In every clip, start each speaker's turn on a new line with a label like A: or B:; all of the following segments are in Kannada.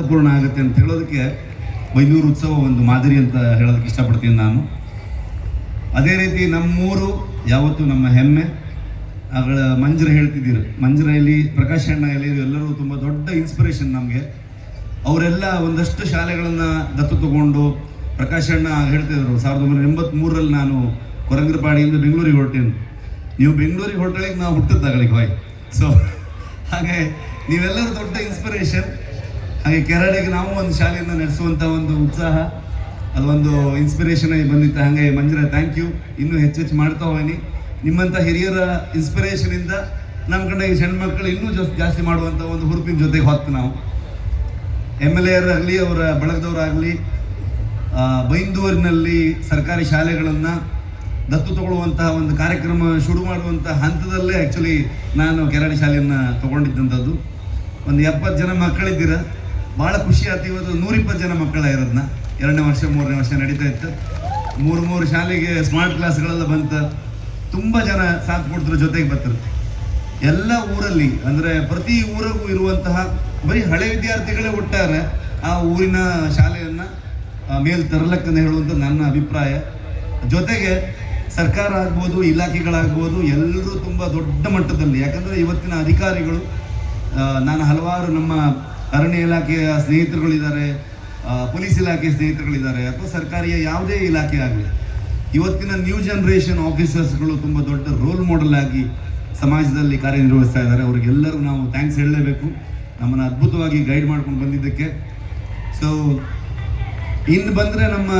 A: ಅರ್ಥಪೂರ್ಣ ಆಗುತ್ತೆ ಅಂತ ಹೇಳೋದಕ್ಕೆ ಬೈಂದೂರು ಉತ್ಸವ ಒಂದು ಮಾದರಿ ಅಂತ ಹೇಳೋದಕ್ಕೆ ಇಷ್ಟಪಡ್ತೀನಿ ನಾನು. ಅದೇ ರೀತಿ ನಮ್ಮೂರು, ಯಾವತ್ತು ನಮ್ಮ ಹೆಮ್ಮೆ. ಅಗಳ ಮಂಜರ ಹೇಳ್ತಿದ್ದೀರ. ಮಂಜರಲ್ಲಿ ಪ್ರಕಾಶ್ ಅಣ್ಣ ಎಲ್ಲಿ ಎಲ್ಲರೂ ತುಂಬ ದೊಡ್ಡ ಇನ್ಸ್ಪಿರೇಷನ್ ನಮಗೆ. ಅವರೆಲ್ಲ ಒಂದಷ್ಟು ಶಾಲೆಗಳನ್ನು ದತ್ತು ತಗೊಂಡು ಪ್ರಕಾಶ್ ಅಣ್ಣ ಹೇಳ್ತಿದ್ರು, ಸಾವಿರದ ಒಂಬೈನೂರ ಎಂಬತ್ಮೂರರಲ್ಲಿ ನಾನು ಕೊರಂಗರಪಾಡಿಯಿಂದ ಬೆಂಗಳೂರಿಗೆ ಹೊರಟೇನು. ನೀವು ಬೆಂಗಳೂರಿಗೆ ಹೊರಟಳಿಗೆ ನಾವು ಹುಟ್ಟದ್ದಾಗಲಿಕ್ಕೆ ಹೋಯ್ ಸೊ ಹಾಗೆ ನೀವೆಲ್ಲರೂ ದೊಡ್ಡ ಇನ್ಸ್ಪಿರೇಷನ್ ಹಾಗೆ ಕೇರಳಿಗೆ ನಾವು ಒಂದು ಶಾಲೆಯನ್ನು ನಡೆಸುವಂಥ ಒಂದು ಉತ್ಸಾಹ ಅದೊಂದು ಇನ್ಸ್ಪಿರೇಷನ್ ಆಗಿ ಬಂದಿತ್ತು. ಹಾಗೆ ಮಂಜುರ ಥ್ಯಾಂಕ್ ಯು ಇನ್ನೂ ಹೆಚ್ಚೆಚ್ಚು ಮಾಡ್ತಾ ಹೋಗಿ ನಿಮ್ಮಂಥ ಹಿರಿಯರ ಇನ್ಸ್ಪಿರೇಷನಿಂದ ನಮ್ಮ ಕಡೆ ಈ ಸಣ್ಣ ಮಕ್ಕಳು ಇನ್ನೂ ಜಾಸ್ತಿ ಜಾಸ್ತಿ ಮಾಡುವಂಥ ಒಂದು ಹುರುಪಿನ ಜೊತೆಗೆ ಹೊತ್ತು ನಾವು. ಎಂ ಎಲ್ ಎರಾಗಲಿ, ಅವರ ಬಳಗದವರಾಗಲಿ ಬೈಂದೂರಿನಲ್ಲಿ ಸರ್ಕಾರಿ ಶಾಲೆಗಳನ್ನು ದತ್ತು ತಗೊಳ್ಳುವಂತಹ ಒಂದು ಕಾರ್ಯಕ್ರಮ ಶುರು ಮಾಡುವಂಥ ಹಂತದಲ್ಲೇ ಆ್ಯಕ್ಚುಲಿ ನಾನು ಕೆರಾಡಿ ಶಾಲೆಯನ್ನು ತಗೊಂಡಿದ್ದಂಥದ್ದು ಒಂದು ಎಪ್ಪತ್ತು ಜನ ಮಕ್ಕಳಿದ್ದೀರ? ಭಾಳ ಖುಷಿ ಆಯ್ತು. ಇವತ್ತು ನೂರಿಪ್ಪತ್ತು ಜನ ಮಕ್ಕಳ ಇರೋದನ್ನ ಎರಡನೇ ವರ್ಷ, ಮೂರನೇ ವರ್ಷ ನಡೀತಾ ಇತ್ತು. ಮೂರು ಮೂರು ಶಾಲೆಗೆ ಸ್ಮಾರ್ಟ್ ಕ್ಲಾಸ್ಗಳೆಲ್ಲ ಬಂತ. ತುಂಬ ಜನ ಸಾಥ್ ಕೊಡ್ತಾರೆ ಜೊತೆಗೆ ಬರ್ತಾರೆ ಎಲ್ಲ ಊರಲ್ಲಿ, ಅಂದರೆ ಪ್ರತಿ ಊರಿಗೂ ಇರುವಂತಹ ಬರೀ ಹಳೆ ವಿದ್ಯಾರ್ಥಿಗಳೇ ಒಟ್ಟಾರೆ ಆ ಊರಿನ ಶಾಲೆಯನ್ನು ಮೇಲ್ ತರಲಕ್ಕಂತ ಹೇಳುವಂಥ ನನ್ನ ಅಭಿಪ್ರಾಯ. ಜೊತೆಗೆ ಸರ್ಕಾರ ಆಗ್ಬೋದು, ಇಲಾಖೆಗಳಾಗ್ಬೋದು, ಎಲ್ಲರೂ ತುಂಬ ದೊಡ್ಡ ಮಟ್ಟದಲ್ಲಿ. ಯಾಕಂದರೆ ಇವತ್ತಿನ ಅಧಿಕಾರಿಗಳು ನಾನು ಹಲವಾರು ನಮ್ಮ ಅರಣ್ಯ ಇಲಾಖೆಯ ಸ್ನೇಹಿತರುಗಳಿದ್ದಾರೆ ಪೊಲೀಸ್ ಇಲಾಖೆ ಸ್ನೇಹಿತರುಗಳಿದ್ದಾರೆ, ಅಥವಾ ಸರ್ಕಾರಿಯ ಯಾವುದೇ ಇಲಾಖೆ ಆಗಲಿ. ಇವತ್ತಿನ ನ್ಯೂ ಜನ್ರೇಷನ್ ಆಫೀಸರ್ಸ್ಗಳು ತುಂಬ ದೊಡ್ಡ ರೋಲ್ ಮಾಡೆಲ್ ಆಗಿ ಸಮಾಜದಲ್ಲಿ ಕಾರ್ಯನಿರ್ವಹಿಸ್ತಾ ಇದ್ದಾರೆ. ಅವರಿಗೆಲ್ಲರೂ ನಾವು ಥ್ಯಾಂಕ್ಸ್ ಹೇಳಲೇಬೇಕು. ನಮ್ಮನ್ನು ಅದ್ಭುತವಾಗಿ ಗೈಡ್ ಮಾಡ್ಕೊಂಡು ಬಂದಿದ್ದಕ್ಕೆ. ಸೊ ಇನ್ನು ಬಂದರೆ ನಮ್ಮ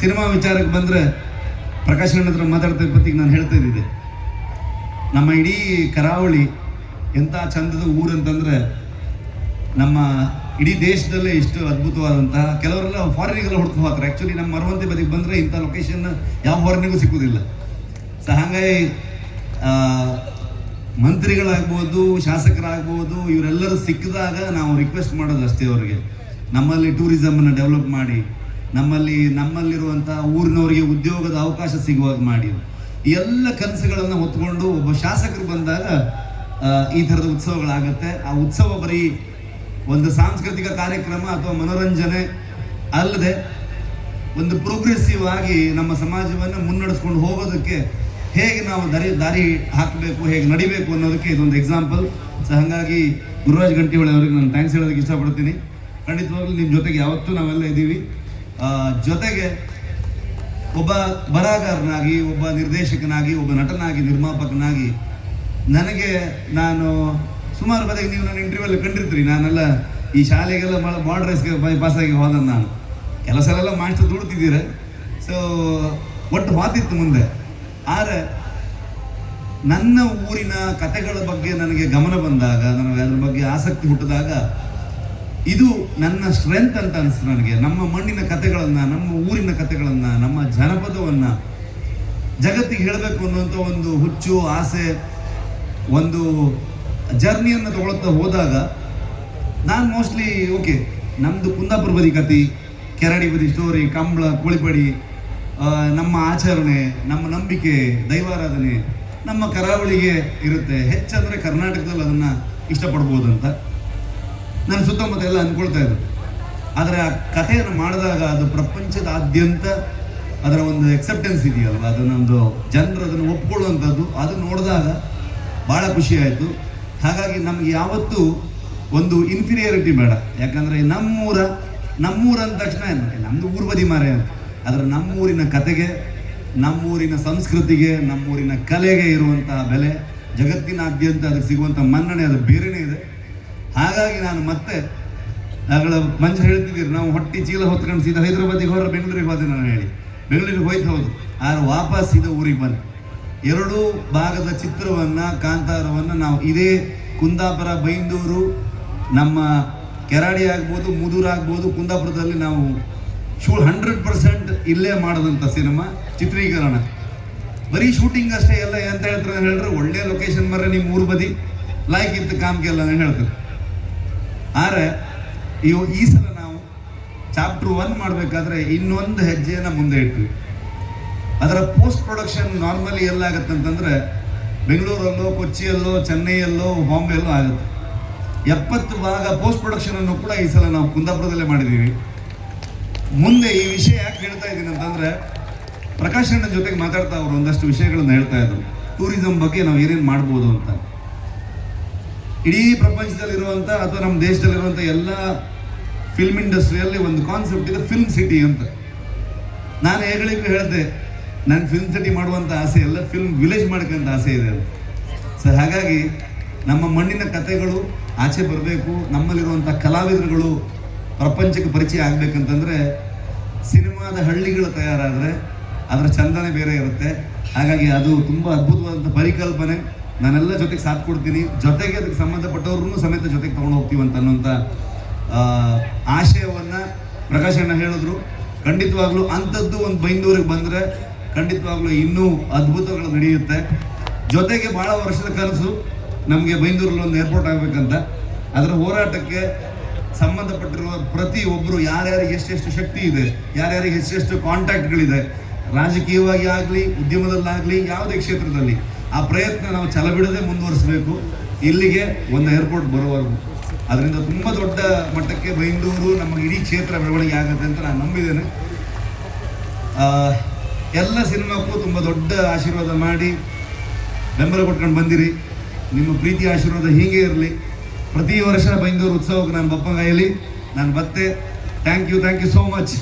A: ಸಿನಿಮಾ ವಿಚಾರಕ್ಕೆ ಬಂದರೆ ಪ್ರಕಾಶ್ ಅಣ್ಣ ಹತ್ರ ಮಾತಾಡ್ತಾ ನಾನು ಹೇಳ್ತಾ ಇದ್ದಿದ್ದೆ. ನಮ್ಮ ಇಡೀ ಕರಾವಳಿ ಎಂಥ ಚಂದದ ಊರಂತಂದ್ರೆ ನಮ್ಮ ಇಡೀ ದೇಶದಲ್ಲೇ ಇಷ್ಟು ಅದ್ಭುತವಾದಂತಹ ಕೆಲವರೆಲ್ಲ ಫಾರಿನಿಗೆಲ್ಲ ಹುಡ್ಕೊಂಡು ಹೋಗ್ತಾರೆ. ಆ್ಯಕ್ಚುಲಿ ನಮ್ಮ ಮರವಂತಿ ಬದಿಗೆ ಬಂದರೆ ಇಂಥ ಲೊಕೇಶನ್ ಯಾವ ಫಾರಿನಿಗೂ ಸಿಕ್ಕುವುದಿಲ್ಲ ಸೊ ಹಾಗಾಗಿ ಮಂತ್ರಿಗಳಾಗ್ಬೋದು, ಶಾಸಕರಾಗ್ಬೋದು, ಇವರೆಲ್ಲರೂ ಸಿಕ್ಕಿದಾಗ ನಾವು ರಿಕ್ವೆಸ್ಟ್ ಮಾಡೋದು ಅಷ್ಟೇ ಅವರಿಗೆ. ನಮ್ಮಲ್ಲಿ ಟೂರಿಸಮನ್ನು ಡೆವಲಪ್ ಮಾಡಿ, ನಮ್ಮಲ್ಲಿ ನಮ್ಮಲ್ಲಿರುವಂಥ ಊರಿನವರಿಗೆ ಉದ್ಯೋಗದ ಅವಕಾಶ ಸಿಗುವಾಗ ಮಾಡಿ. ಎಲ್ಲ ಕನಸುಗಳನ್ನು ಹೊತ್ಕೊಂಡು ಒಬ್ಬ ಶಾಸಕರು ಬಂದಾಗ ಈ ಥರದ ಉತ್ಸವಗಳಾಗುತ್ತೆ. ಆ ಉತ್ಸವ ಬರೀ ಒಂದು ಸಾಂಸ್ಕೃತಿಕ ಕಾರ್ಯಕ್ರಮ ಅಥವಾ ಮನೋರಂಜನೆ ಅಲ್ಲದೆ ಒಂದು ಪ್ರೋಗ್ರೆಸಿವ್ ಆಗಿ ನಮ್ಮ ಸಮಾಜವನ್ನು ಮುನ್ನಡೆಸ್ಕೊಂಡು ಹೋಗೋದಕ್ಕೆ ಹೇಗೆ ನಾವು ದಾರಿ ದಾರಿ ಹಾಕಬೇಕು, ಹೇಗೆ ನಡಿಬೇಕು ಅನ್ನೋದಕ್ಕೆ ಇದೊಂದು ಎಕ್ಸಾಂಪಲ್ ಸೊ ಹಾಗಾಗಿ ಗುರುರಾಜ್ ಗಂಟಿಹೊಳೆ ಅವರಿಗೆ ನಾನು ಥ್ಯಾಂಕ್ಸ್ ಹೇಳೋದಕ್ಕೆ ಇಷ್ಟಪಡ್ತೀನಿ. ಖಂಡಿತವಾಗ್ಲೂ ನಿಮ್ಮ ಜೊತೆಗೆ ಯಾವತ್ತೂ ನಾವೆಲ್ಲ ಇದ್ದೀವಿ. ಜೊತೆಗೆ ಒಬ್ಬ ಬರಹಗಾರನಾಗಿ, ಒಬ್ಬ ನಿರ್ದೇಶಕನಾಗಿ, ಒಬ್ಬ ನಟನಾಗಿ, ನಿರ್ಮಾಪಕನಾಗಿ ನನಗೆ ನಾನು ಸುಮಾರು ಬದಿಗೆ ನೀವು ನನ್ನ ಇಂಟರ್ವ್ಯೂ ಕಂಡಿರ್ತೀರಿ. ನಾನೆಲ್ಲ ಈ ಶಾಲೆಗೆಲ್ಲ ಪಾಸ್ ಪಾಸಾಗಿ ಹೋದ ನಾನು. ಕೆಲಸಲೆಲ್ಲ ಮಾಸ್ಟರ್ ದುಡ್ತಿದ್ದೀರ. ಸೊ ಒಟ್ಟು ಮಾತಿತ್ತು ಮುಂದೆ. ಆದರೆ ನನ್ನ ಊರಿನ ಕತೆಗಳ ಬಗ್ಗೆ ನನಗೆ ಗಮನ ಬಂದಾಗ, ನನಗೆ ಅದ್ರ ಬಗ್ಗೆ ಆಸಕ್ತಿ ಹುಟ್ಟಿದಾಗ, ಇದು ನನ್ನ ಸ್ಟ್ರೆಂತ್ ಅಂತ ಅನಿಸ್ತು ನನಗೆ. ನಮ್ಮ ಮಣ್ಣಿನ ಕತೆಗಳನ್ನು, ನಮ್ಮ ಊರಿನ ಕತೆಗಳನ್ನು, ನಮ್ಮ ಜನಪದವನ್ನು ಜಗತ್ತಿಗೆ ಹೇಳಬೇಕು ಅನ್ನುವಂಥ ಒಂದು ಹುಚ್ಚು, ಆಸೆ, ಒಂದು ಜರ್ನಿಯನ್ನು ತಗೊಳ್ತಾ ಹೋದಾಗ ನಾನು ಮೋಸ್ಟ್ಲಿ ಓಕೆ ನಮ್ಮದು ಕುಂದಾಪುರ ಬದಿ ಕತೆ ಕೆರಡಿ ಬದಿ ಸ್ಟೋರಿ ಕಂಬಳ, ಕೋಳಿಪಡಿ ನಮ್ಮ ಆಚರಣೆ, ನಮ್ಮ ನಂಬಿಕೆ, ದೈವಾರಾಧನೆ, ನಮ್ಮ ಕರಾವಳಿಗೆ ಇರುತ್ತೆ. ಹೆಚ್ಚಂದರೆ ಕರ್ನಾಟಕದಲ್ಲಿ ಅದನ್ನು ಇಷ್ಟಪಡ್ಬೋದು ಅಂತ ನನ್ನ ಸುತ್ತಮುತ್ತ ಎಲ್ಲ ಅಂದ್ಕೊಳ್ತಾ ಇದ್ದೆ ಆದರೆ ಆ ಕಥೆಯನ್ನು ಮಾಡಿದಾಗ ಅದು ಪ್ರಪಂಚದಾದ್ಯಂತ ಅದರ ಒಂದು ಎಕ್ಸೆಪ್ಟೆನ್ಸ್ ಇದೆಯಲ್ವ? ಅದನ್ನೊಂದು ಜನರು ಅದನ್ನು ಒಪ್ಕೊಳ್ಳುವಂಥದ್ದು. ಅದು ನೋಡಿದಾಗ ಭಾಳ ಖುಷಿಯಾಯಿತು ಹಾಗಾಗಿ ನಮ್ಗೆ ಯಾವತ್ತೂ ಒಂದು ಇನ್ಫೀರಿಯಾರಿಟಿ ಬೇಡ. ಯಾಕಂದರೆ ನಮ್ಮೂರ ನಮ್ಮೂರ ಅಂದ ತಕ್ಷಣ ನಮ್ಮದು ಊರು ಬದಿ ಮಾರೆ ಅಂತ. ಆದರೆ ನಮ್ಮೂರಿನ ಕತೆಗೆ, ನಮ್ಮೂರಿನ ಸಂಸ್ಕೃತಿಗೆ, ನಮ್ಮೂರಿನ ಕಲೆಗೆ ಇರುವಂತಹ ಬೆಲೆ ಜಗತ್ತಿನಾದ್ಯಂತ ಅದಕ್ಕೆ ಸಿಗುವಂಥ ಮನ್ನಣೆ, ಅದು ಬೇರೆನೇ ಇದೆ. ಹಾಗಾಗಿ ನಾನು ಮತ್ತೆ ಅಗಳ ಮಂಜು ಹೇಳ್ತಿದ್ದೀರಿ ನಾವು ಹೊಟ್ಟಿ ಚೀಲ ಹೊತ್ಕೊಂಡು ಸೀದಾ ಹೈದರಾಬಾದಿಗೆ ಹೋದ್ರೆ ಬೆಂಗಳೂರಿಗೆ ಹೋದೆ ನಾನು ಹೇಳಿ. ಬೆಂಗಳೂರಿಗೆ ಹೋಯ್ತು ಹೌದು. ಆದ್ರೆ ವಾಪಸ್ ಸೀದಾ ಊರಿಗೆ ಬಂದೆ. ಎರಡೂ ಭಾಗದ ಚಿತ್ರವನ್ನು, ಕಾಂತಾರವನ್ನು ನಾವು ಇದೇ ಕುಂದಾಪುರ, ಬೈಂದೂರು, ನಮ್ಮ ಕೆರಾಡಿ ಆಗ್ಬೋದು, ಮುದೂರು ಆಗ್ಬೋದು, ಕುಂದಾಪುರದಲ್ಲಿ ನಾವು ಶೂ ಹಂಡ್ರೆಡ್ ಪರ್ಸೆಂಟ್ ಇಲ್ಲೇ ಮಾಡಿದಂಥ ಸಿನಿಮಾ, ಚಿತ್ರೀಕರಣ. ಬರೀ ಶೂಟಿಂಗ್ ಅಷ್ಟೇ ಎಲ್ಲ ಎಂತ ಹೇಳ್ತಾರೆ ಹೇಳಿದ್ರೆ ಒಳ್ಳೆ ಲೊಕೇಶನ್ ಮರ ನಿಮ್ಮ ಊರು ಬದಿ. ಲೈಕ್ ಇತ್ತು ಕಾಮ್ಗೆಲ್ಲ ಹೇಳ್ತಾರೆ ಆದರೆ, ಇವು ಈ ಸಲ ನಾವು ಚಾಪ್ಟರ್ ಒನ್ ಮಾಡಬೇಕಾದ್ರೆ ಇನ್ನೊಂದು ಹೆಜ್ಜೆಯನ್ನು ಮುಂದೆ ಇಟ್ವಿ. ಅದರ ಪೋಸ್ಟ್ ಪ್ರೊಡಕ್ಷನ್ ನಾರ್ಮಲಿ ಎಲ್ಲಾಗತ್ತೆ ಅಂತಂದರೆ ಬೆಂಗಳೂರಲ್ಲೋ, ಕೊಚ್ಚಿಯಲ್ಲೋ, ಚೆನ್ನೈಯಲ್ಲೋ, ಬಾಂಬೆಯಲ್ಲೋ ಆಗುತ್ತೆ. ಎಪ್ಪತ್ತು ಭಾಗ ಪೋಸ್ಟ್ ಪ್ರೊಡಕ್ಷನನ್ನು ಕೂಡ ಈ ಸಲ ನಾವು ಕುಂದಾಪುರದಲ್ಲೇ ಮಾಡಿದ್ದೀವಿ. ಮುಂದೆ ಈ ವಿಷಯ ಯಾಕೆ ಹೇಳ್ತಾ ಇದ್ದೀನಿ ಅಂತಂದರೆ ಪ್ರಕಾಶ್ ಅಣ್ಣನ ಜೊತೆಗೆ ಮಾತಾಡ್ತಾ ಅವರು ಒಂದಷ್ಟು ವಿಷಯಗಳನ್ನು ಹೇಳ್ತಾ ಇದ್ರು. ಟೂರಿಸಂ ಬಗ್ಗೆ ನಾವು ಏನೇನು ಮಾಡ್ಬೋದು ಅಂತ. ಇಡೀ ಪ್ರಪಂಚದಲ್ಲಿರುವಂಥ ಅಥವಾ ನಮ್ಮ ದೇಶದಲ್ಲಿರುವಂಥ ಎಲ್ಲ ಫಿಲ್ಮ್ ಇಂಡಸ್ಟ್ರಿಯಲ್ಲಿ ಒಂದು ಕಾನ್ಸೆಪ್ಟ್ ಇದೆ ಫಿಲ್ಮ್ ಸಿಟಿ ಅಂತ. ನಾನು ಹೇಗಳಿಗೂ ಹೇಳಿದೆ ನನ್ನ ಫಿಲ್ಮ್ ಸಿಟಿ ಮಾಡುವಂಥ ಆಸೆ ಎಲ್ಲ ಫಿಲ್ಮ್ ವಿಲೇಜ್ ಮಾಡ್ಕೊಂತ ಆಸೆ ಇದೆ ಅಂತ ಸೊ ಹಾಗಾಗಿ ನಮ್ಮ ಮಣ್ಣಿನ ಕಥೆಗಳು ಆಚೆ ಬರಬೇಕು ನಮ್ಮಲ್ಲಿರುವಂಥ ಕಲಾವಿದರುಗಳು ಪ್ರಪಂಚಕ್ಕೆ ಪರಿಚಯ ಆಗಬೇಕಂತಂದರೆ ಸಿನಿಮಾದ ಹಳ್ಳಿಗಳು ತಯಾರಾದರೆ ಅದರ ಚಂದನೆ ಬೇರೆ ಇರುತ್ತೆ. ಹಾಗಾಗಿ ಅದು ತುಂಬ ಅದ್ಭುತವಾದಂಥ ಪರಿಕಲ್ಪನೆ. ನಾನೆಲ್ಲ ಜೊತೆಗೆ ಸಾಥ್ ಕೊಡ್ತೀನಿ. ಜೊತೆಗೆ ಅದಕ್ಕೆ ಸಂಬಂಧಪಟ್ಟವ್ರನ್ನೂ ಸಮೇತ ಜೊತೆಗೆ ತೊಗೊಂಡು ಹೋಗ್ತೀವಿ ಅಂತ ಅನ್ನೋಂಥ ಆಶಯವನ್ನು ಆಶಯವನ್ನ ಪ್ರಕಾಶ್ ಅಣ್ಣ ಹೇಳಿದ್ರು. ಖಂಡಿತವಾಗ್ಲೂ ಅಂಥದ್ದು ಒಂದು ಬೈಂದೂರಿಗೆ ಬಂದರೆ ಖಂಡಿತವಾಗ್ಲೂ ಇನ್ನೂ ಅದ್ಭುತಗಳು ನಡೆಯುತ್ತೆ. ಜೊತೆಗೆ ಬಹಳ ವರ್ಷದ ಕನಸು ನಮಗೆ ಬೈಂದೂರಲ್ಲಿ ಒಂದು ಏರ್ಪೋರ್ಟ್ ಆಗಬೇಕಂತ. ಅದರ ಹೋರಾಟಕ್ಕೆ ಸಂಬಂಧಪಟ್ಟಿರುವ ಪ್ರತಿ ಒಬ್ಬರು ಯಾರ್ಯಾರಿಗೆ ಎಷ್ಟೆಷ್ಟು ಶಕ್ತಿ ಇದೆ, ಯಾರ್ಯಾರಿಗೆ ಎಷ್ಟೆಷ್ಟು ಕಾಂಟ್ಯಾಕ್ಟ್ಗಳಿದೆ, ರಾಜಕೀಯವಾಗಿ ಆಗಲಿ, ಉದ್ಯಮದಲ್ಲಾಗಲಿ, ಯಾವುದೇ ಕ್ಷೇತ್ರದಲ್ಲಿ ಆ ಪ್ರಯತ್ನ ನಾವು ಛಲಬಿಡದೆ ಮುಂದುವರಿಸಬೇಕು. ಇಲ್ಲಿಗೆ ಒಂದು ಏರ್ಪೋರ್ಟ್ ಬರೋವರೆಗೂ ಅದರಿಂದ ತುಂಬ ದೊಡ್ಡ ಮಟ್ಟಕ್ಕೆ ಬೈಂದೂರು ನಮ್ಮ ಇಡೀ ಕ್ಷೇತ್ರ ಬೆಳವಣಿಗೆ ಆಗುತ್ತೆ ಅಂತ ನಾನು ನಂಬಿದ್ದೇನೆ. ಎಲ್ಲ ಸಿನಿಮಾಕ್ಕೂ ತುಂಬ ದೊಡ್ಡ ಆಶೀರ್ವಾದ ಮಾಡಿ ಬೆಂಬಲ ಕೊಟ್ಕೊಂಡು ಬಂದಿರಿ. ನಿಮ್ಮ ಪ್ರೀತಿ ಆಶೀರ್ವಾದ ಹೀಗೆ ಇರಲಿ. ಪ್ರತಿ ವರ್ಷ ಬೆಂಗಳೂರು ಉತ್ಸವಕ್ಕೆ ನಾನು ಬಪ್ಪಂಗಾಯಲಿ ನಾನು ಬತ್ತೆ thank you thank you so much